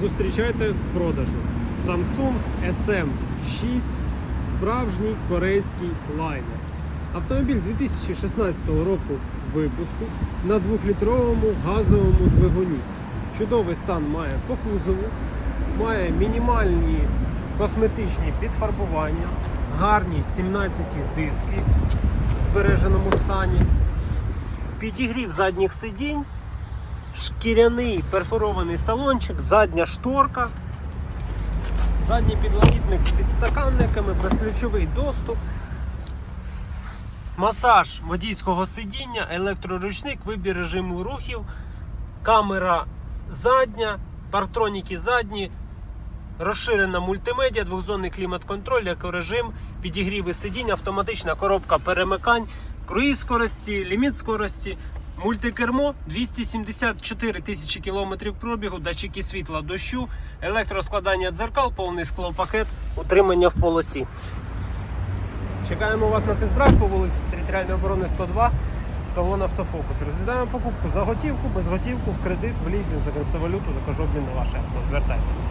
Зустрічайте в продажу Samsung SM6 справжній корейський лайнер. Автомобіль 2016 року випуску на 2-літровому газовому двигуні. Чудовий стан має по кузову, має мінімальні косметичні підфарбування, гарні 17 диски в збереженому стані, підігрів задніх сидінь, шкіряний перфорований салончик, задня шторка, задній підлокітник з підстаканниками, безключовий доступ, масаж водійського сидіння, електроручник, вибір режиму рухів, камера задня, партроніки задні, розширена мультимедіа, двохзонний клімат-контроль, екорежим, підігріви сидінь, автоматична коробка перемикань, круїз скорості, ліміт скорості, мультикермо, 274 тисячі кілометрів пробігу, датчики світла дощу, електроскладання дзеркал, повний склопакет, утримання в полосі. Чекаємо вас на тест-драйв по вулиці Територіальної оборони 102, салон Автофокус. Розглядаємо покупку за готівку, без готівку, в кредит, в лізинг, за криптовалюту, також обмін на ваше авто. Звертайтеся.